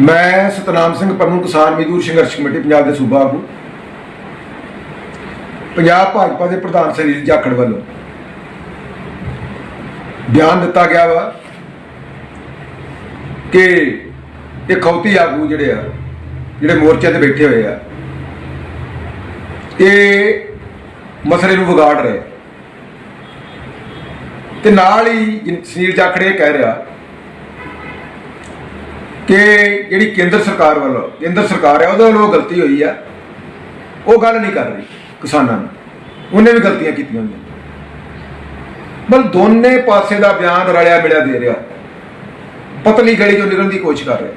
ਮੈਂ ਸਤਨਾਮ ਸਿੰਘ ਪੰਨੂ ਕਿਸਾਨ ਮਜ਼ਦੂਰ ਸੰਘਰਸ਼ ਕਮੇਟੀ ਪੰਜਾਬ ਦੇ ਸੂਬਾ ਆਗੂ। ਪੰਜਾਬ ਭਾਜਪਾ ਦੇ ਪ੍ਰਧਾਨ ਸ੍ਰੀ ਜਾਖੜ ਵੱਲੋਂ ਬਿਆਨ ਦਿੱਤਾ ਗਿਆ ਵਾ ਕਿ ਇਹ ਖੌਤੀ ਆਗੂ ਜਿਹੜੇ ਆ, ਜਿਹੜੇ ਮੋਰਚੇ ਤੇ ਬੈਠੇ ਹੋਏ ਆ, ਇਹ ਮਸਲੇ ਨੂੰ ਵਿਗਾੜ ਰਹੇ ਤੇ ਨਾਲ ਹੀ ਸੁਨੀਲ ਜਾਖੜ ਇਹ ਕਹਿ ਰਿਹਾ ਕਿ ਜਿਹੜੀ ਕੇਂਦਰ ਸਰਕਾਰ ਵੱਲੋਂ, ਕੇਂਦਰ ਸਰਕਾਰ ਹੈ, ਉਹਦੇ ਵੱਲੋਂ ਗਲਤੀ ਹੋਈ ਆ। ਉਹ ਗੱਲ ਨਹੀਂ ਕਰ ਰਹੀ ਕਿਸਾਨਾਂ ਨੂੰ ਉਹਨੇ ਵੀ ਗਲਤੀਆਂ ਕੀਤੀਆਂ ਹੋਈਆਂ। ਬਲ ਦੋਨੇ ਪਾਸੇ ਦਾ ਬਿਆਨ ਰਲਿਆ ਮਿਲਿਆ ਦੇ ਰਿਹਾ। ਪਤਲੀ ਗਲੀ ਚੋਂ ਨਿਕਲਣ ਦੀ ਕੋਸ਼ਿਸ਼ ਕਰ ਰਿਹਾ।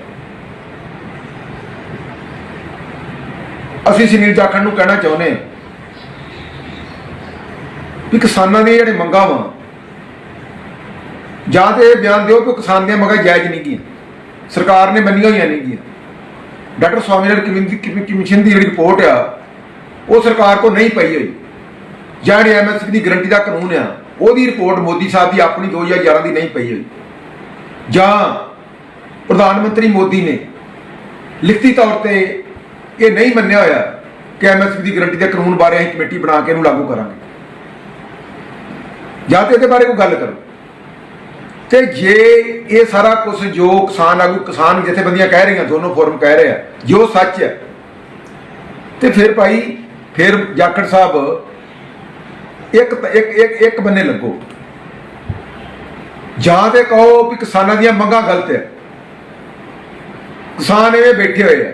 ਅਸੀਂ ਸੁਨੀਲ ਜਾਖੜ ਨੂੰ ਕਹਿਣਾ ਚਾਹੁੰਦੇ ਹਾਂ ਵੀ ਕਿਸਾਨਾਂ ਦੀਆਂ ਜਿਹੜੇ ਮੰਗਾਂ ਵਾ, ਜਾਂ ਤੇ ਇਹ ਬਿਆਨ ਦਿਓ ਕਿ ਕਿਸਾਨ ਦੀਆਂ ਮੰਗਾਂ ਜਾਇਜ਼ ਨਹੀਂ ਗੀਆਂ ਸਰਕਾਰ ਨੇ ਮੰਨੀਆਂ ਹੋਈਆਂ ਨੇਗੀਆਂ। ਡਾਕਟਰ ਸਵਾਮੀਨਾਥਨ ਕਮਿਸ਼ਨ ਦੀ ਜਿਹੜੀ ਰਿਪੋਰਟ ਆ, ਉਹ ਸਰਕਾਰ ਕੋ ਨਹੀਂ ਪਈ ਹੋਈ। ਜਾਂ ਜਿਹੜੀ ਐਮਐਸਪੀ ਦੀ ਗਰੰਟੀ ਦਾ ਕਾਨੂੰਨ ਆ, ਉਹਦੀ ਰਿਪੋਰਟ ਮੋਦੀ ਸਾਹਿਬ ਦੀ ਆਪਣੀ 2011 ਦੀ ਨਹੀਂ ਪਈ ਹੋਈ। ਜਾਂ ਪ੍ਰਧਾਨ ਮੰਤਰੀ ਮੋਦੀ ਨੇ ਲਿਖਤੀ ਤੌਰ ਤੇ ਇਹ ਨਹੀਂ ਮੰਨਿਆ ਹੋਇਆ ਕਿ ਐਮਐਸਪੀ ਦੀ ਗਰੰਟੀ ਦੇ ਕਾਨੂੰਨ ਬਾਰੇ ਅਸੀਂ ਕਮੇਟੀ ਬਣਾ ਕੇ ਇਹਨੂੰ ਲਾਗੂ ਕਰਾਂਗੇ। ਜਾਂ ਤੇ ਇਹਦੇ ਬਾਰੇ ਕੋਈ ਗੱਲ ਕਰੋ। ਤੇ ਜੇ ਇਹ ਸਾਰਾ ਕੁਝ ਜੋ ਕਿਸਾਨ ਆਗੂ, ਕਿਸਾਨ ਜਥੇਬੰਦੀਆਂ ਕਹਿ ਰਹੀਆਂ, ਦੋਨੋਂ ਫੋਰਮ ਕਹਿ ਰਹੇ ਆ, ਜੋ ਸੱਚ ਹੈ ਤੇ ਫਿਰ ਭਾਈ, ਫਿਰ ਜਾਖੜ ਸਾਹਿਬ, ਇੱਕ ਇੱਕ ਇੱਕ ਇੱਕ ਬੰਨੇ ਲੱਗੋ। ਜਾਂ ਤੇ ਕਹੋ ਵੀ ਕਿਸਾਨਾਂ ਦੀਆਂ ਮੰਗਾਂ ਗਲਤ ਹੈ ਕਿਸਾਨ ਐਵੇਂ ਬੈਠੇ ਹੋਏ ਆ।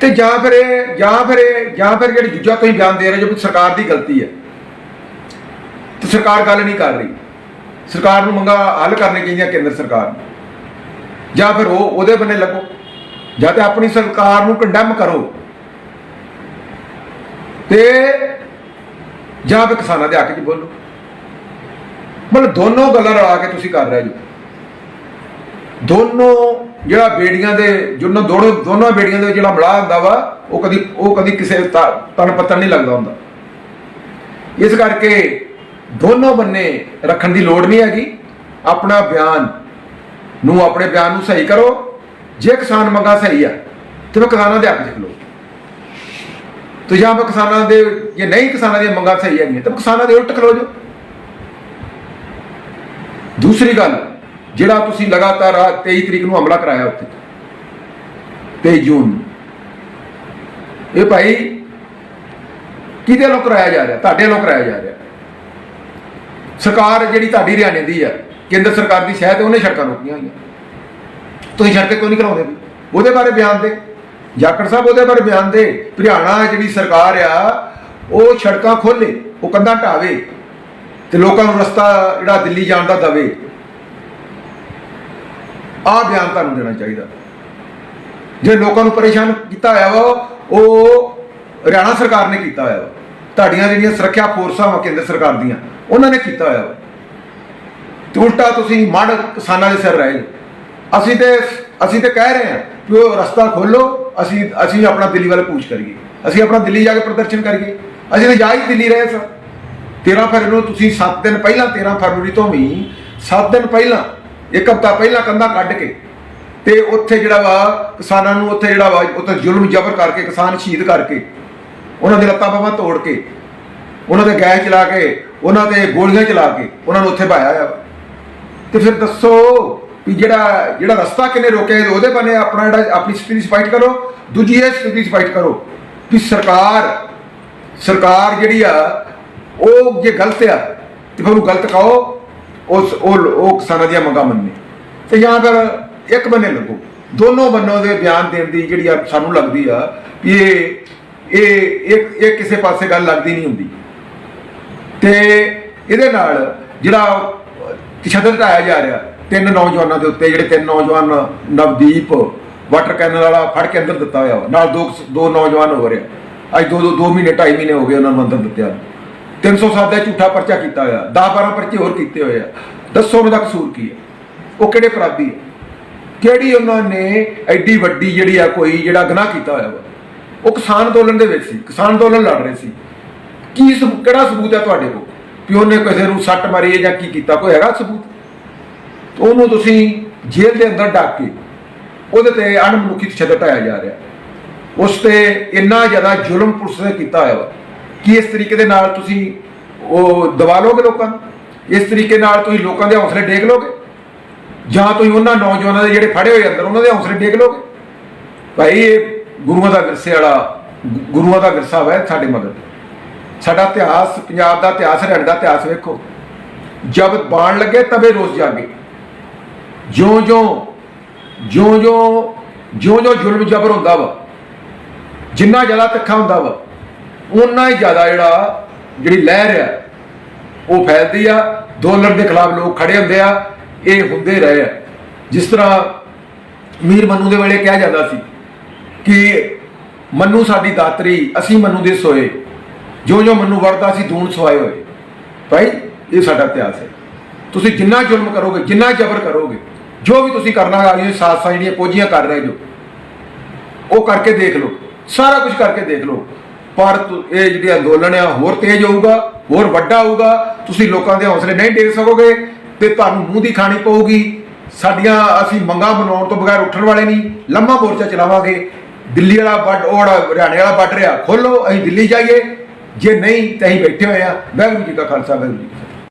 ਤੇ ਜਾਂ ਫਿਰ ਇਹ, ਜਾਂ ਫਿਰ ਇਹ, ਜਾਂ ਫਿਰ ਜਿਹੜੀ ਦੂਜਾ ਤੁਸੀਂ ਬਿਆਨ ਦੇ ਰਹੇ ਜੋ ਸਰਕਾਰ ਦੀ ਗਲਤੀ ਹੈ ਤੇ ਸਰਕਾਰ ਗੱਲ ਨਹੀਂ ਕਰ ਰਹੀ। ਸਰਕਾਰ ਨੂੰ ਮੰਗਾ ਹੱਲ ਕਰਨੇ ਚਾਹੀਦੀਆਂ ਕੇਂਦਰ ਸਰਕਾਰ ਨੂੰ। ਜਾਂ ਫਿਰ ਉਹ ਉਹਦੇ ਬੰਨੇ ਲੱਗੋ। ਜਾਂ ਤੇ ਆਪਣੀ ਸਰਕਾਰ ਨੂੰ ਕੰਡੈਮ ਕਰੋ। ਤੇ ਜਾਂ ਫਿਰ ਕਿਸਾਨਾਂ ਦੇ ਹੱਕ 'ਚ ਬੋਲੋ। ਮਤਲਬ ਦੋਨੋਂ ਗੱਲਾਂ ਰਲਾ ਕੇ ਤੁਸੀਂ ਕਰ ਰਹੇ ਜੀ। ਦੋਨੋਂ ਜਿਹੜਾ ਬੇੜੀਆਂ ਦੇ ਜਿਹਨਾਂ ਦੋਨੋਂ ਦੋਨੋਂ ਬੇੜੀਆਂ ਦੇ ਜਿਹੜਾ ਮਲਾਹ ਹੁੰਦਾ ਵਾ, ਉਹ ਕਦੀ ਉਹ ਕਦੀ ਕਿਸੇ ਤ- ਤਣ ਪੱਤਣ ਨਹੀਂ ਲੱਗਦਾ ਹੁੰਦਾ। ਇਸ ਕਰਕੇ ਦੋਨੋਂ ਬੰਨੇ ਰੱਖਣ ਦੀ ਲੋੜ ਨਹੀਂ ਹੈਗੀ। ਆਪਣਾ ਬਿਆਨ ਨੂੰ ਆਪਣੇ ਬਿਆਨ ਨੂੰ ਸਹੀ ਕਰੋ। ਜੇ ਕਿਸਾਨ ਮੰਗਾ ਸਹੀ ਆ, ਤੇ ਫਿਰ ਕਿਸਾਨਾਂ ਦੇ ਹੱਕ 'ਚ ਖਲੋ ਤੇ ਜਾਂ ਫਿਰ ਕਿਸਾਨਾਂ ਦੇ ਜੇ ਨਹੀਂ ਕਿਸਾਨਾਂ ਦੀਆਂ ਮੰਗਾਂ ਸਹੀ ਹੈਗੀਆਂ, ਤਾਂ ਕਿਸਾਨਾਂ ਦੇ ਉਲਟ ਖਲੋ ਜੋ ਦੂਸਰੀ ਗੱਲ, ਜਿਹੜਾ ਤੁਸੀਂ ਲਗਾਤਾਰ ਆਹ 23 ਤਰੀਕ ਨੂੰ ਹਮਲਾ ਕਰਾਇਆ ਉੱਥੇ 23 ਜੂਨ ਨੂੰ। ਇਹ ਭਾਈ ਕਿਹਦੇ ਵੱਲੋਂ ਕਰਾਇਆ ਜਾ ਰਿਹਾ? ਤੁਹਾਡੇ ਵੱਲੋਂ ਕਰਾਇਆ ਜਾ ਰਿਹਾ। ਸਰਕਾਰ ਜਿਹੜੀ ਤੁਹਾਡੀ ਹਰਿਆਣੇ ਦੀ ਆ, ਕੇਂਦਰ ਸਰਕਾਰ ਦੀ ਸ਼ਾਇਦ ਉਹਨੇ ਸੜਕਾਂ ਰੋਕੀਆਂ ਹੋਈਆਂ। ਤੁਸੀਂ ਸੜਕਾਂ ਕਿਉਂ ਨਹੀਂ ਕਰਾਉਂਦੇ ਉਹਦੇ ਬਾਰੇ ਬਿਆਨ ਦੇ। ਜਾਖੜ ਸਾਹਿਬ ਉਹਦੇ ਬਾਰੇ ਬਿਆਨ ਦੇ। ਹਰਿਆਣਾ ਜਿਹੜੀ ਸਰਕਾਰ ਆ, ਉਹ ਸੜਕਾਂ ਖੋਲੇ ਉਹ ਕੰਧਾਂ ਢਾਵੇ ਤੇ ਲੋਕਾਂ ਨੂੰ ਰਸਤਾ ਜਿਹੜਾ ਦਿੱਲੀ ਜਾਣ ਦਾ ਦਵੇ। ਆਹ ਬਿਆਨ ਤੁਹਾਨੂੰ ਦੇਣਾ ਚਾਹੀਦਾ। ਜੇ ਲੋਕਾਂ ਨੂੰ ਪਰੇਸ਼ਾਨ ਕੀਤਾ ਹੋਇਆ ਵਾ, ਉਹ ਹਰਿਆਣਾ ਸਰਕਾਰ ਨੇ ਕੀਤਾ ਹੋਇਆ ਵਾ। ਤੁਹਾਡੀਆਂ ਜਿਹੜੀਆਂ ਸੁਰੱਖਿਆ ਫੋਰਸਾਂ ਵਾ ਕੇਂਦਰ ਸਰਕਾਰ ਦੀਆਂ, ਉਹਨਾਂ ਨੇ ਕੀਤਾ ਹੋਇਆ ਵਾ। ਤੇ ਉਲਟਾ ਤੁਸੀਂ ਮੜ ਕਿਸਾਨਾਂ ਦੇ ਸਿਰ ਰਹੇ ਅਸੀਂ ਤੇ ਅਸੀਂ ਤੇ ਕਹਿ ਰਹੇ ਹਾਂ ਕਿ ਉਹ ਰਸਤਾ ਖੋਲੋ ਅਸੀਂ ਅਸੀਂ ਆਪਣਾ ਦਿੱਲੀ ਵੱਲ ਕੂਚ ਕਰੀਏ। ਅਸੀਂ ਆਪਣਾ ਦਿੱਲੀ ਜਾ ਕੇ ਪ੍ਰਦਰਸ਼ਨ ਕਰੀਏ। ਅਸੀਂ ਤਾਂ ਜਾ ਹੀ ਦਿੱਲੀ ਰਹੇ ਸਾਂ। 13 ਫਰਵਰੀ ਨੂੰ ਤੁਸੀਂ 7 ਦਿਨ ਪਹਿਲਾਂ 13 ਫਰਵਰੀ ਤੋਂ ਵੀ 7 ਦਿਨ ਪਹਿਲਾਂ, ਇੱਕ ਹਫ਼ਤਾ ਪਹਿਲਾਂ ਕੰਧਾ ਕੱਢ ਕੇ ਤੇ ਉੱਥੇ ਜਿਹੜਾ ਵਾ ਕਿਸਾਨਾਂ ਨੂੰ ਉੱਥੇ ਜਿਹੜਾ ਵਾ, ਉੱਥੇ ਜ਼ੁਲਮ ਜ਼ਬਰ ਕਰਕੇ ਕਿਸਾਨ ਸ਼ਹੀਦ ਕਰਕੇ ਉਹਨਾਂ ਦੇ ਲੱਤਾਂ ਬਾਹਾਂ ਤੋੜ ਕੇ, ਉਹਨਾਂ ਦੇ ਗੈਸ ਚਲਾ ਕੇ, ਉਹਨਾਂ ਤੇ ਗੋਲੀਆਂ ਚਲਾ ਕੇ ਉਹਨਾਂ ਨੂੰ ਉੱਥੇ ਭਾਇਆ ਆ ਤੇ ਫਿਰ ਦੱਸੋ ਵੀ ਜਿਹੜਾ ਜਿਹੜਾ ਰਸਤਾ ਕਿਨੇ ਰੋਕਿਆ ਉਹਦੇ ਬਨੇ ਆਪਣਾ ਜਿਹੜਾ ਆਪਣੀ ਸਥਿਤੀ ਫਾਈਟ ਕਰੋ, ਦੂਜੀ ਇਹ ਸਥਿਤੀ ਫਾਈਟ ਕਰੋ ਵੀ ਸਰਕਾਰ ਸਰਕਾਰ ਜਿਹੜੀ ਆ, ਉਹ ਜੇ ਗਲਤ ਆ, ਤੇ ਫਿਰ ਉਹ ਗਲਤ ਕਹੋ, ਉਸ, ਉਹ ਉਹ ਕਿਸਾਨਾਂ ਦੀਆਂ ਮੰਗਾਂ ਮੰਨੇ ਤੇ ਜਾਂ ਫਿਰ ਇੱਕ ਬੰਨੇ ਲੱਗੋ, ਦੋਨੋਂ ਬੰਨੋਂ ਦੇ ਬਿਆਨ ਦੇਣ ਦੀ ਜਿਹੜੀ ਆ ਸਾਨੂੰ ਲੱਗਦੀ ਆ ਵੀ ਇਹ ਇਹ ਇੱਕ ਇਹ ਕਿਸੇ ਪਾਸੇ ਗੱਲ ਲੱਗਦੀ ਨਹੀਂ ਹੁੰਦੀ। ਤੇ ਇਹਦੇ ਨਾਲ ਜਿਹੜਾ ਤਸ਼ੱਦਦ ਢਾਇਆ ਜਾ ਰਿਹਾ, ਤਿੰਨ ਨੌਜਵਾਨਾਂ ਦੇ ਉੱਤੇ, ਜਿਹੜੇ ਤਿੰਨ ਨੌਜਵਾਨ ਨਵਦੀਪ, ਵਾਟਰ ਕੈਨਲ ਵਾਲਾ ਫੜ ਕੇ ਅੰਦਰ ਦਿੱਤਾ ਹੋਇਆ ਵਾ। ਨਾਲ ਦੋ ਦੋ ਨੌਜਵਾਨ ਹੋ ਰਿਹਾ ਅੱਜ ਦੋ ਦੋ ਦੋ ਮਹੀਨੇ, ਢਾਈ ਮਹੀਨੇ ਹੋ ਗਏ ਉਹਨਾਂ ਨੂੰ ਅੰਦਰ ਦਿੱਤਿਆ ਨੂੰ। 307 ਦਾ ਝੂਠਾ ਪਰਚਾ ਕੀਤਾ ਹੋਇਆ। 10 12 ਪਰਚੇ ਹੋਰ ਕੀਤੇ ਹੋਏ ਆ। ਦੱਸੋ ਉਹਨਾਂ ਦਾ ਕਸੂਰ ਕੀ ਹੈ ਉਹ ਕਿਹੜੇ ਅਪਰਾਧੀ ਹੈ ਕਿਹੜੀ ਉਹਨਾਂ ਨੇ ਐਡੀ ਵੱਡੀ ਜਿਹੜੀ ਆ ਕੋਈ ਜਿਹੜਾ ਗੁਨਾਹ ਕੀਤਾ ਹੋਇਆ ਵਾ? ਉਹ ਕਿਸਾਨ ਅੰਦੋਲਨ ਦੇ ਵਿੱਚ ਸੀ, ਕਿਸਾਨ ਅੰਦੋਲਨ ਲੜ ਰਹੇ ਸੀ। ਕੀ ਸਬੂ- ਕਿਹੜਾ ਸਬੂਤ ਹੈ ਤੁਹਾਡੇ ਕੋਲ? ਕਿ ਉਹਨੇ ਕਿਸੇ ਨੂੰ ਸੱਟ ਮਾਰੀ ਹੈ ਜਾਂ ਕੀ ਕੀਤਾ? ਕੋਈ ਹੈਗਾ ਸਬੂਤ? ਉਹਨੂੰ ਤੁਸੀਂ ਜੇਲ੍ਹ ਦੇ ਅੰਦਰ ਡੱਕ ਕੇ ਉਹਦੇ ਤੇ ਅਣਮਨੁੱਖੀ ਤਸ਼ੱਦਦ ਢਾਇਆ ਜਾ ਰਿਹਾ। ਉਸ ਤੇ ਇੰਨਾ ਜ਼ਿਆਦਾ ਜ਼ੁਲਮ ਪੁਲਿਸ ਨੇ ਕੀਤਾ ਹੋਇਆ ਕਿ ਇਸ ਤਰੀਕੇ ਦੇ ਨਾਲ ਤੁਸੀਂ ਉਹ ਦਬਾ ਲੋਗੇ ਲੋਕਾਂ ਨੂੰ? ਇਸ ਤਰੀਕੇ ਨਾਲ ਤੁਸੀਂ ਲੋਕਾਂ ਦੇ ਹੌਸਲੇ ਡੇਗ ਲੋਗੇ ਜਾਂ ਤੁਸੀਂ ਉਹਨਾਂ ਨੌਜਵਾਨਾਂ ਦੇ ਜਿਹੜੇ ਫੜੇ ਹੋਏ ਅੰਦਰ, ਉਹਨਾਂ ਦੇ ਹੌਸਲੇ ਡੇਗ ਲੋਗੇ ਭਾਈ, ਇਹ ਗੁਰੂਆਂ ਦਾ ਵਿਰਸੇ ਵਾਲਾ ਗੁਰੂਆਂ ਦਾ ਵਿਰਸਾ ਵਾ ਸਾਡੇ ਮਗਰ ਸਾਡਾ ਇਤਿਹਾਸ, ਪੰਜਾਬ ਦਾ ਇਤਿਹਾਸ, ਹਰਿਆਣਾ ਦਾ ਇਤਿਹਾਸ ਵੇਖੋ। ਜਬ ਬਾਣ ਲੱਗੇ ਤਬੇ ਰੋਜ਼ ਜਾਗੇ। ਜਿਉਂ ਜਿਉਂ ਜਿਉਂ ਜਿਉਂ ਜਿਉਂ ਜਿਉਂ ਜ਼ੁਲਮ ਜ਼ਬਰ ਹੁੰਦਾ ਵਾ, ਜਿੰਨਾ ਜ਼ਿਆਦਾ ਤਿੱਖਾ ਹੁੰਦਾ ਵਾ ਉਨਾ ਹੀ ਜ਼ਿਆਦਾ ਜਿਹੜਾ ਜਿਹੜੀ ਲਹਿਰ ਆ, ਉਹ ਫੈਲਦੀ ਆ। ਦੋਲਰ ਦੇ ਖਿਲਾਫ ਲੋਕ ਖੜੇ ਹੁੰਦੇ ਆ, ਇਹ ਹੁੰਦੇ ਰਹੇ ਆ। ਜਿਸ ਤਰ੍ਹਾਂ ਮੀਰ ਮਨੂ ਦੇ ਵੇਲੇ ਕਿਹਾ ਜਾਂਦਾ ਸੀ ਕਿ ਮੰਨੂ ਸਾਡੀ ਦਾਤਰੀ, ਅਸੀਂ ਮੰਨੂ ਦੇ ਸੋਏ ਜੋ ਜੋ ਮੰਨੂ ਵਰਦਾ ਸੀ ਦੂਣ ਸਵਾਏ ਹੋਏ। ਭਾਈ, ਇਹ ਸਾਡਾ ਇਤਿਹਾਸ ਹੈ। ਤੁਸੀਂ ਜਿੰਨਾ ਜ਼ੁਲਮ ਕਰੋਗੇ, ਜਿੰਨਾ ਜ਼ਬਰ ਕਰੋਗੇ, ਜੋ ਵੀ ਤੁਸੀਂ ਕਰਨਾ ਹੈ ਇਹ ਸਾਥਾਂ ਜਿਹੜੀਆਂ ਪੋਜੀਆਂ ਕਰ ਰਹੇ ਜੋ। ਉਹ ਕਰਕੇ ਦੇਖ ਲਓ। ਸਾਰਾ ਕੁਝ ਕਰਕੇ ਦੇਖ ਲਓ। ਪਰ ਇਹ ਜਿਹੜੇ ਅੰਦੋਲਨ ਆ, ਹੋਰ ਤੇਜ਼ ਹੋਊਗਾ, ਹੋਰ ਵੱਡਾ ਹੋਊਗਾ। ਤੁਸੀਂ ਲੋਕਾਂ ਦੇ ਹੌਸਲੇ ਨਹੀਂ ਡੇਗ ਸਕੋਗੇ ਤੇ ਤੁਹਾਨੂੰ ਮੂੰਹ ਦੀ ਖਾਣੀ ਪਊਗੀ। ਸਾਡੀਆਂ ਅਸੀਂ ਮੰਗਾਂ ਬਣਾਉਣ ਤੋਂ ਬਗੈਰ ਉੱਠਣ ਵਾਲੇ ਨਹੀਂ। ਲੰਮਾ ਮੋਰਚਾ ਚਲਾਵਾਂਗੇ। ਦਿੱਲੀ ਵਾਲਾ ਵੱਡ ਉਹ ਜਿਹੜਾ ਹਰਿਆਣੇ ਵਾਲਾ ਵੱਡ ਰਿਹਾ। ਖੋਲੋ, ਅਸੀਂ ਦਿੱਲੀ ਜਾਈਏ। ਜੇ ਨਹੀਂ, ਤਾਂ ਅਸੀਂ ਬੈਠੇ ਹੋਏ ਆ ਵਾਹਿਗੁਰੂ ਜੀ ਕਾ ਖਾਲਸਾ, ਵਾਹਿਗੁਰੂ ਜੀ